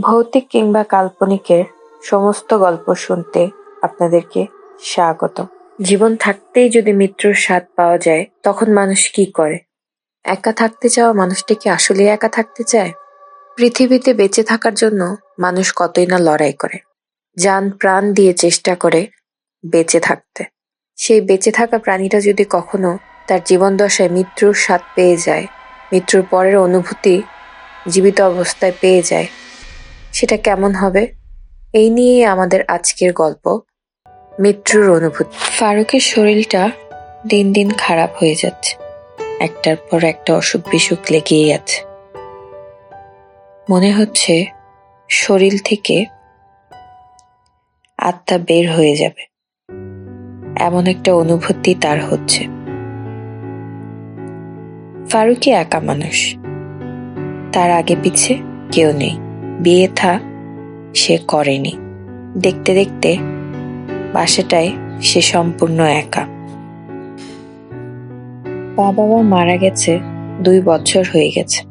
ভৌতিক কিংবা কাল্পনিকের সমস্ত গল্প শুনতে আপনাদেরকে স্বাগত। জীবন থাকতেই যদি মৃত্যুর স্বাদ পাওয়া যায়, তখন মানুষ কি করে? একা থাকতে চাওয়া মানুষটি কি আসলে একা থাকতে চায়? পৃথিবীতে বেঁচে থাকার জন্য মানুষ কতই না লড়াই করে? যান প্রাণ দিয়ে চেষ্টা করে বেঁচে থাকতে। সেই বেঁচে থাকা প্রাণীটা যদি কখনো তার জীবন দশায় মৃত্যুর স্বাদ পেয়ে যায়, মৃত্যুর পরের অনুভূতি জীবিত অবস্থায় পেয়ে যায় সেটা কেমন হবে? এই নিয়ে আমাদের আজকের গল্প। মৃত্যুর অনুভূতি। ফারুকের শরীরটা দিন দিন খারাপ হয়ে যাচ্ছে। একটার পর একটা অসুখ বিসুখ লেগেই আছে। মনে হচ্ছে শরীর থেকে আত্মা বের হয়ে যাবে। এমন একটা অনুভূতি তার হচ্ছে। ফারুকি একা মানুষ। তার আগে পিছে কেউ নেই। বিয়ে থা, সে করেনি। দেখতে দেখতে বাসাটায় সে সম্পূর্ণ একা। বাবা মা মারা গেছে দুই বছর হয়ে গেছে।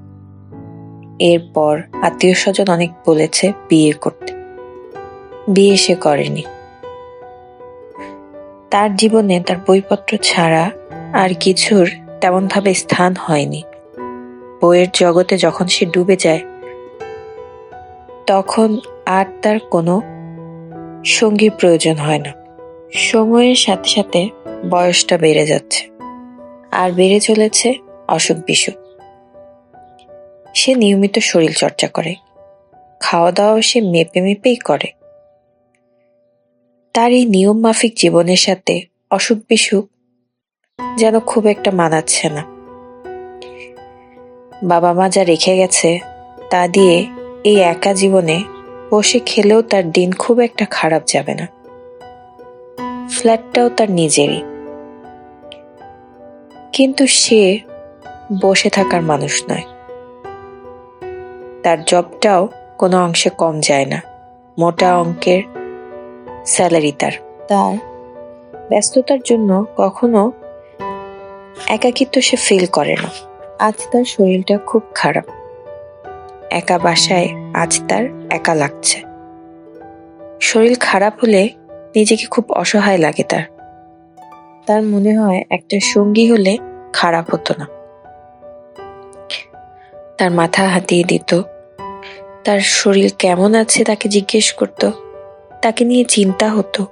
এরপর আত্মীয় স্বজন অনেক বলেছে বিয়ে করতে। বিয়ে সে করেনি। তার জীবনে তার বইপত্র ছাড়া আর কিছুর তেমনভাবে স্থান হয়নি। বইয়ের জগতে যখন সে ডুবে যায় তখন আর তার কোনো সঙ্গীর প্রয়োজন হয় না। সময়ের সাথে সাথে বয়সটা বেড়ে যাচ্ছে আর বেড়ে চলেছে অসুখ বিসুখ। সে নিয়মিত শরীর চর্চা করে খাওয়া দাওয়াও সে মেপে মেপেই করে। তার এই নিয়ম মাফিক জীবনের সাথে অসুখ বিসুখ যেন খুব একটা মানাচ্ছে না। বাবা মা যা রেখে গেছে তা দিয়ে এই একা জীবনে বসে খেলেও তার দিন খুব একটা খারাপ যাবে না। ফ্ল্যাটটাও তার নিজেরই। কিন্তু সে বসে থাকার মানুষ নয়। তার জবটাও কোনো অংশে কম যায় না। মোটা অঙ্কের স্যালারি তার। তার ব্যস্ততার জন্য কখনো একাকিত্ব সে ফিল করে না। আজ তার শরীরটা খুব খারাপ। একা বাসায় আজ তার একা লাগছে। শরীর খারাপ হলে নিজেকে খুব অসহায় লাগে তার। তার মনে হয় একটা সঙ্গী হলে খারাপ হতো না। তার মাথা হাতিয়ে দিত। তার শরীর কেমন আছে তাকে জিজ্ঞেস করত। তাকে নিয়ে চিন্তা হতো।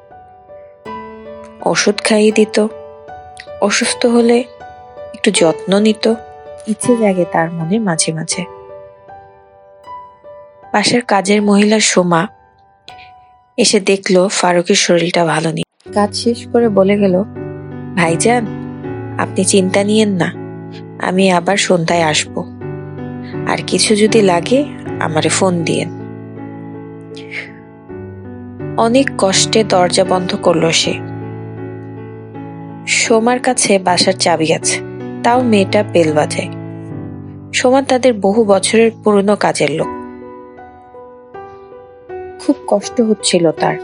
ওষুধ খাইয়ে দিত। অসুস্থ হলে একটু যত্ন নিত। ইচ্ছে জাগে তার মনে মাঝে মাঝে। পাশের কাজের মহিলা সোমা এসে দেখল ফারুকের শরীরটা ভালো নেই। কাজ শেষ করে বলে গেল, ভাইজান, আপনি চিন্তা নিয়েন না, আমি আবার সন্ধ্যায় আসব। আর কিছু যদি লাগে, আমারে ফোন দিয়েন। অনেক কষ্টে দরজা বন্ধ করল সে। সোমার কাছে বাসার চাবি আছে, তাও মেয়েটা বেল বাজায়। সোমা তাদের বহু বছরের পুরনো কাজের লোক। খুব কষ্ট হচ্ছিল তার।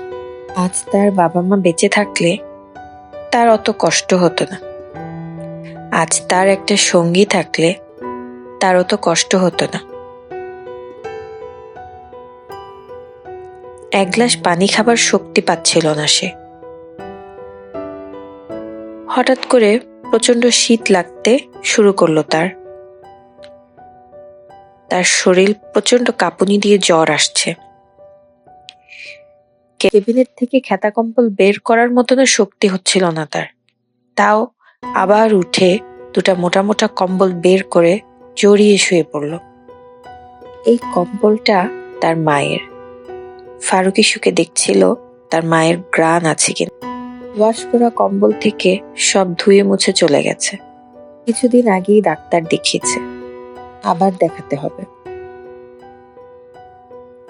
আজ তার বাবা মা বেঁচে থাকলে তার অত কষ্ট হতো না। আজ তার একটা সঙ্গী থাকলে তার অত কষ্ট হতো না। এক গ্লাস পানি খাবার শক্তি পাচ্ছিল না সে। হঠাৎ করে প্রচণ্ড শীত লাগতে শুরু করল তার। তার শরীর প্রচণ্ড কাঁপুনি দিয়ে জ্বর আসছে। কেবিনেট থেকে খেতা কম্বল বের করার মতনও শক্তি হচ্ছিল না তার। তাও আবার উঠে দুটা মোটা মোটা কম্বল বের করে জড়িয়ে শুয়ে পড়ল। এই কম্বলটা তার মায়ের। ফারুকি শুকে দেখছিল তার মায়ের গ্রান আছে কিনা। ওয়াশ করা কম্বল থেকে সব ধুয়ে মুছে চলে গেছে। কিছুদিন আগেই ডাক্তার দেখিয়েছে। আবার দেখাতে হবে।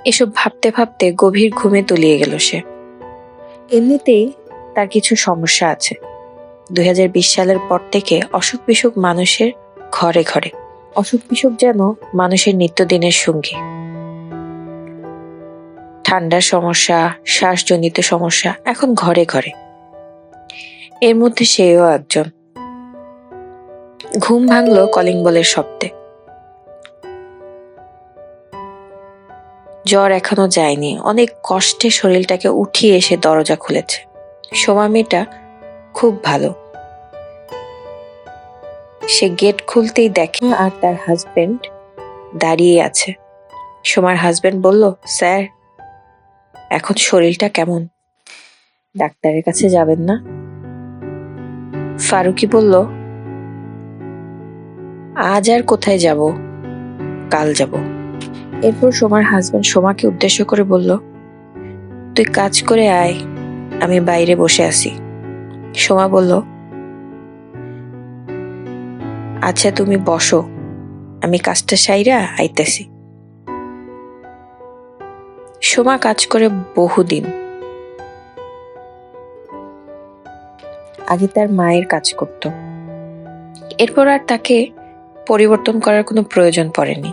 এসব ভাবতে ভাবতে গভীর ঘুমে তলিয়ে গেল সে। এমনিতেই তার কিছু সমস্যা আছে। দুই হাজার বিশ সালের পর থেকে অসুখ বিসুখ মানুষের ঘরে ঘরে। অসুখ বিসুখ যেন মানুষের নিত্যদিনের সঙ্গী। ঠান্ডার সমস্যা, শ্বাসজনিত সমস্যা এখন ঘরে ঘরে। এর মধ্যে সেও একজন। ঘুম ভাঙল কলিং বলের শব্দে। জ্বর এখনও যায়নি। অনেক কষ্টে শরীরটাকে উঠিয়ে এসে দরজা খুলেছে। সোমা মেয়েটা খুব ভালো। সে গেট খুলতেই দেখে আর তার হাজবেন্ড দাঁড়িয়ে আছে। সোমার হাজবেন্ড বলল, স্যার, এখন শরীরটা কেমন? ডাক্তারের কাছে যাবেন না? ফারুকি বলল, আজ আর কোথায় যাব? কাল যাব। এরপর সোমার হাজবেন্ড সোমাকে উদ্দেশ্য করে বলল, তুই কাজ করে আয়, আমি বাইরে বসে আছি। সোমা বলল আচ্ছা তুমি বসো, আমি কাজটা সাইরা আইতেছি। সোমা কাজ করে বহুদিন। আগে তার মায়ের কাজ করত। এরপর আর তাকে পরিবর্তন করার কোনো প্রয়োজন পড়েনি।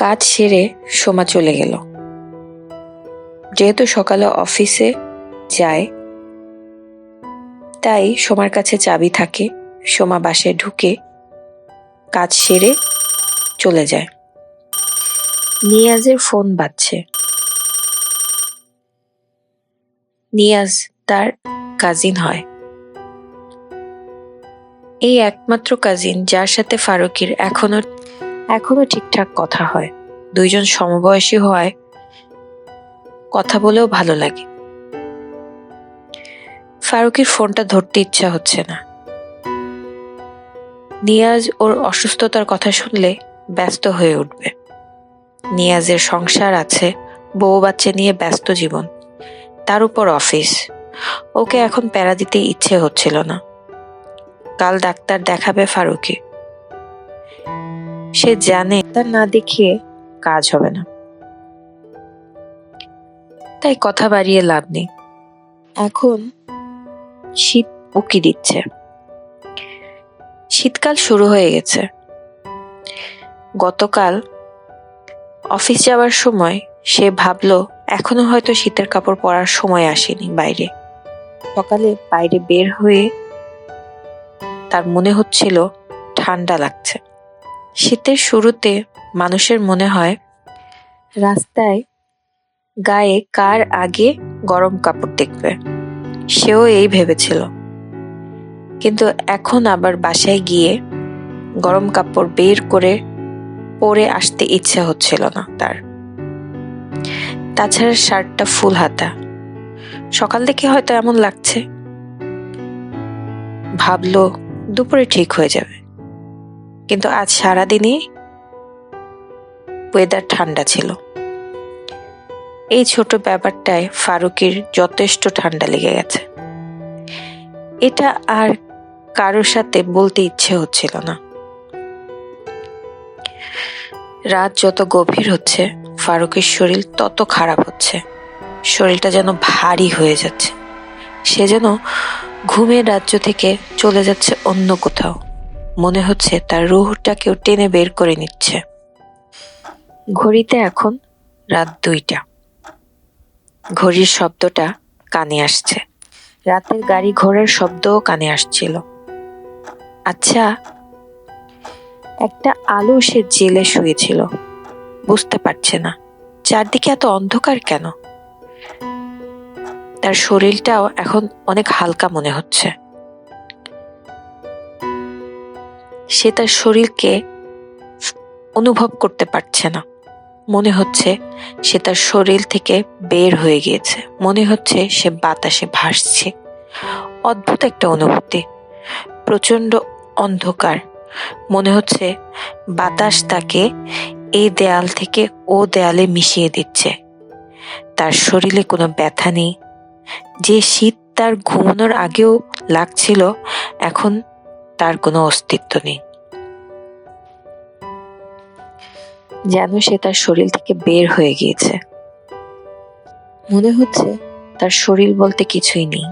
কাজ সেরে সোমা চলে গেল। যেহেতু সকালে অফিসে যায়, তাই সোমার কাছে চাবি থাকে। সোমা বাসায় ঢুকে কাজ সেরে চলে যায়। নিয়াজের ফোন বাজছে। নিয়াজ তার কাজিন হয়। এই একমাত্র কাজিন যার সাথে ফারুকির এখনও এখনও ঠিকঠাক কথা হয়। দুইজন সমবয়সী হয় কথা বলেও ভালো লাগে। ফারুকের ফোনটা ধরতে ইচ্ছা হচ্ছে না। নিয়াজ ওর অসুস্থতার কথা শুনলে ব্যস্ত হয়ে উঠবে। নিয়াজের সংসার আছে, বউ বাচ্চা নিয়ে ব্যস্ত জীবন। তার উপর অফিস। ওকে এখন প্যারা দিতে ইচ্ছে হচ্ছিল না। কাল ডাক্তার দেখাবে ফারুকে সে জানে, তার না দেখিয়ে কাজ হবে না। তাই কথা বাড়িয়ে লাভ নেই। এখন শীত উকি দিচ্ছে। শীতকাল শুরু হয়ে গেছে। গতকাল অফিস যাওয়ার সময় সে ভাবলো, এখনও হয়তো শীতের কাপড় পরার সময় আসেনি বাইরে। সকালে বাইরে বের হয়ে তার মনে হচ্ছিল ঠান্ডা লাগছে। শীতের শুরুতে মানুষের মনে হয় রাস্তায় গায়ে কার আগে গরম কাপড় দেখবে। সেও এই ভেবেছিল। কিন্তু এখন আবার বাসায় গিয়ে গরম কাপড় বের করে পরে আসতে ইচ্ছা হচ্ছিল না তার। তাছাড়া শার্টটা ফুল হাতা। সকাল থেকে হয়তো এমন লাগছে। ভাবলো দুপুরে ঠিক হয়ে যাবে। কিন্তু আজ সারাদিনই ওয়েদার ঠান্ডা ছিল। এই ছোট ব্যাপারটায় ফারুকের যথেষ্ট ঠান্ডা লেগে গেছে। এটা আর কারোর সাথে বলতে ইচ্ছে হচ্ছিল না। রাত যত গভীর হচ্ছে, ফারুকের শরীর তত খারাপ হচ্ছে। শরীরটা যেন ভারী হয়ে যাচ্ছে। সে যেন ঘুমের রাজ্য থেকে চলে যাচ্ছে অন্য কোথাও। মনে হচ্ছে তার রুহটা কেউ টেনে বের করে নিচ্ছে। ঘড়িতে এখন রাত দুইটা। ঘড়ির শব্দটা কানে আসছে। রাতের গাড়ি ঘোড়ার শব্দও কানে আসছিল। আচ্ছা একটা আলো সে জেলে শুয়েছিল। বুঝতে পারছে না। চারদিকে এত অন্ধকার কেন? তার শরীরটাও এখন অনেক হালকা মনে হচ্ছে। সে তার শরীরকে অনুভব করতে পারছে না। মনে হচ্ছে সে তার শরীর থেকে বের হয়ে গিয়েছে। মনে হচ্ছে সে বাতাসে ভাসছে। অদ্ভুত একটা অনুভূতি। প্রচণ্ড অন্ধকার। মনে হচ্ছে বাতাস তাকে এই দেয়াল থেকে ও দেয়ালে মিশিয়ে দিচ্ছে। তার শরীরে কোনো ব্যথা নেই। যে শীত তার ঘুমানোর আগেও লাগছিল, এখন তার কোনো অস্তিত্ব নেই। যেন সে তার শরীর থেকে বের হয়ে গিয়েছে। মনে হচ্ছে তার শরীর বলতে কিছুই নেই।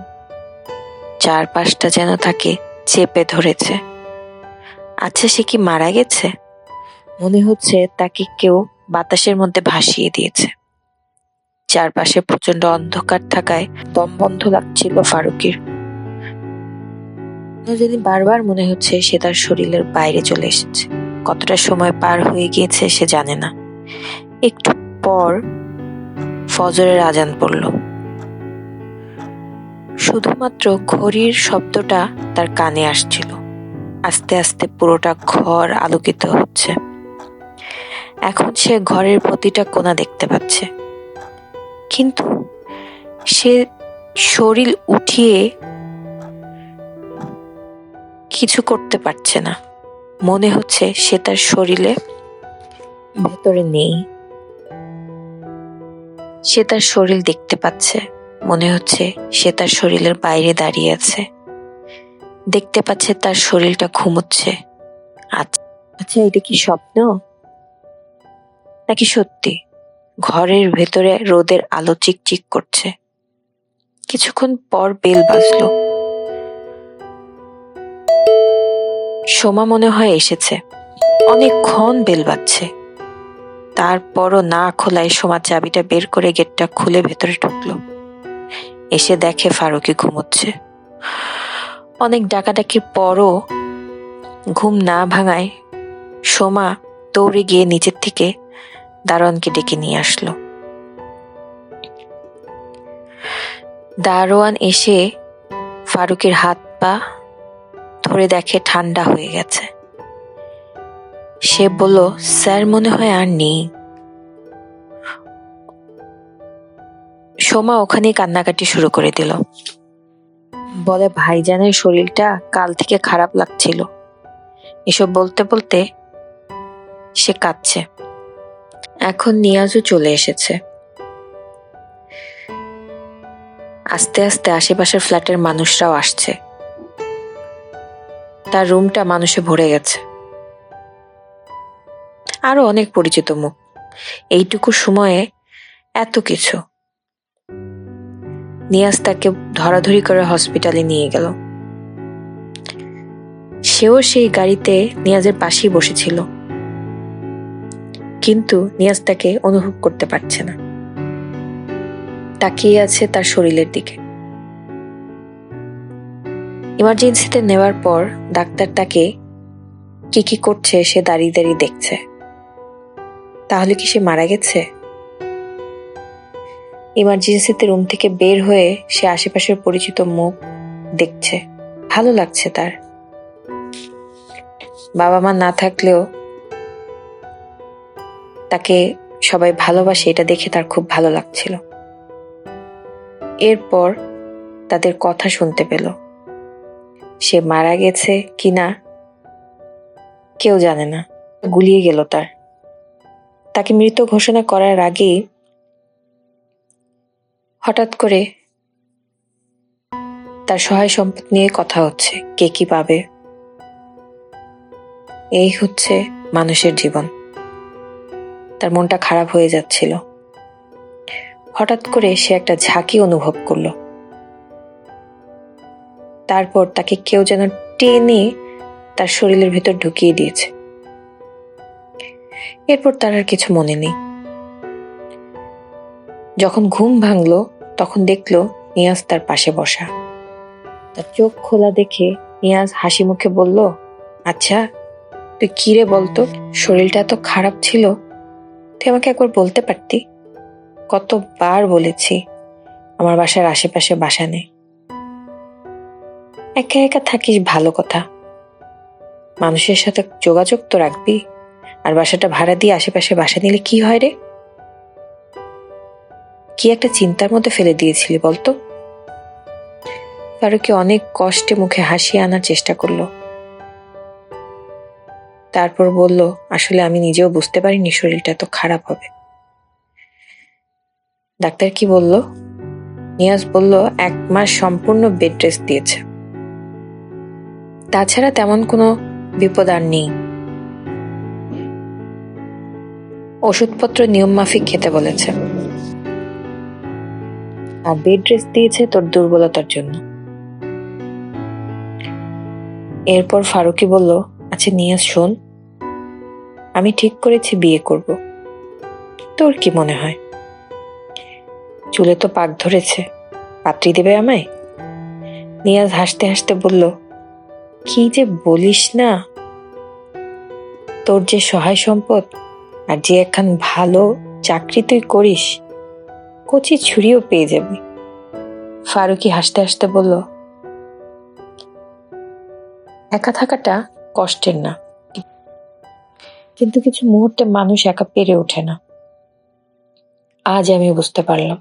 চারপাশটা যেন তাকে চেপে ধরেছে। আচ্ছা সে কি মারা গেছে? মনে হচ্ছে তাকে কেউ বাতাসের মধ্যে ভাসিয়ে দিয়েছে। চারপাশে প্রচণ্ড অন্ধকার থাকায় দম বন্ধ লাগছিল ফারুকের। যদি বারবার মনে হচ্ছে সে তার শরীরের বাইরে চলে এসেছে। কতটা সময় পার হয়ে গিয়েছে সে জানে না। একটু পর ফজরের আজান পড়ল। শুধুমাত্র ঘড়ির শব্দটা তার কানে আসছিল। আস্তে আস্তে পুরোটা ঘর আলোকিত হচ্ছে। এখন সে ঘরের প্রতিটা কোণা দেখতে পাচ্ছে। কিন্তু সে শরীর উঠিয়ে কিছু করতে পারছে না। মনে হচ্ছে সে তার শরীরে ভেতরে নেই। সে তার শরীর দেখতে পাচ্ছে। মনে হচ্ছে সে তার শরীরের বাইরে দাঁড়িয়ে আছে। দেখতে পাচ্ছে তার শরীরটা ঘুমোচ্ছে। আচ্ছা আচ্ছা এটা কি স্বপ্ন? নাকি সত্যি? ঘরের ভেতরে রোদের আলো চিকচিক করছে। কিছুক্ষণ পর বেল বাজলো। সোমা মনে হয় এসেছে। অনেকক্ষণ বেল বাজছে। তারপরও না খোলায় সোমা চাবিটা বের করে গেটটা খুলে ভেতরে ঢুকলো। এসে দেখে ফারুকি ঘুমোচ্ছে। অনেক ডাকাডাকির পরও ঘুম না ভাঙায় সোমা দৌড়ে গিয়ে নিচের থেকে দারোয়ানকে ডেকে নিয়ে আসলো। দারোয়ান এসে ফারুকের হাত পা ধরে দেখে ঠান্ডা হয়ে গেছে। সে বলল, স্যার, মনে হয় আর নেই। সোমা ওখানেই কান্নাকাটি শুরু করে দিল। বলে, ভাইজানের শরীরটা কাল থেকে খারাপ লাগছিল। এসব বলতে বলতে সে কাঁদছে। এখন নিয়াজও চলে এসেছে। আস্তে আস্তে আশেপাশের ফ্ল্যাটের মানুষরাও আসছে। তার রুমটা মানুষে ভরে গেছে। আরও অনেক পরিচিত মুখ। এইটুকু সময়ে এত কিছু। নিয়াজ তাকে ধরাধরি করে হসপিটালে নিয়ে গেল। সেও সেই গাড়িতে নিয়াজের পাশেই বসেছিল। কিন্তু নিয়াজ তাকে অনুভব করতে পারছে না। তাকিয়ে আছে তার শরীরের দিকে। ইমার্জেন্সিতে নেওয়ার পর ডাক্তার তাকে কি কি করছে সে দাঁড়িয়ে দাঁড়িয়ে দেখছে। তাহলে কি সে মারা গেছে? ইমার্জেন্সিতে রুম থেকে বের হয়ে সে আশেপাশের পরিচিত মুখ দেখছে। ভালো লাগছে তার। বাবা মা না থাকলেও তাকে সবাই ভালোবাসে, এটা দেখে তার খুব ভালো লাগছিল। এরপর তাদের কথা শুনতে পেল। সে মারা গেছে কিনা কেউ জানে না। গুলিয়ে গেল তার। তাকে মৃত ঘোষণা করার আগেই হঠাৎ করে তার সহায় সম্পদ নিয়ে কথা হচ্ছে। কে কি পাবে? এই হচ্ছে মানুষের জীবন। তার মনটা খারাপ হয়ে যাচ্ছিল। হঠাৎ করে সে একটা ঝাঁকি অনুভব করল। তারপর তাকে কেউ যেন টেনে তার শরীরের ভিতর ঢুকিয়ে দিয়েছে। এরপর তার আর কিছু মনে নেই। যখন ঘুম ভাঙলো, তখন দেখল নিয়াজ তার পাশে বসা। তার চোখ খোলা দেখে নিয়াজ হাসি মুখে বলল আচ্ছা তুই কিরে বলতো? শরীরটা এত খারাপ ছিল। তুই আমাকে একবার বলতে পারতি? কতবার বলেছি। আমার বাসার আশেপাশে বাসা নেই। একা একা থাকিস ভালো কথা। মানুষের সাথে যোগাযোগ তো রাখবি। আর বাসাটা ভাড়া দিয়ে আশেপাশে বাসা নিলে কি হয় রে? কি একটা চিন্তার মধ্যে ফেলে দিয়েছিলি বলতো? ফারুকি অনেক কষ্টে মুখে হাসি আনার চেষ্টা করল। তারপর বলল, আসলে আমি নিজেও বুঝতে পারিনি শরীরটা এত খারাপ হবে। ডাক্তার কি বলল? নিয়াজ বলল, এক মাস সম্পূর্ণ বেড রেস্ট দিয়েছে। তাছাড়া তেমন কোনো বিপদ আর নেই। ওষুধপত্র নিয়ম মাফিক খেতে বলেছে। আর বেড রেস্ট দিয়েছে তোর দুর্বলতার জন্য। এরপর ফারুকি বলল আচ্ছা নিয়াজ, শোন। আমি ঠিক করেছি বিয়ে করব। তোর কি মনে হয়? চুলে তো পাক ধরেছে। পাত্রী দেবে আমায়? নিয়াজ হাসতে হাসতে বলল কি যে বলিস না? তোর যে সহায় সম্পদ আর যে একখান ভালো চাকরি তুই করিস, কচি ছুরিও পেয়ে যাবি। ফারুকি হাসতে হাসতে বলল, একা থাকাটা কষ্টের না। কিন্তু কিছু মুহূর্তে মানুষ একা পেরে ওঠে না। আজ আমি বুঝতে পারলাম।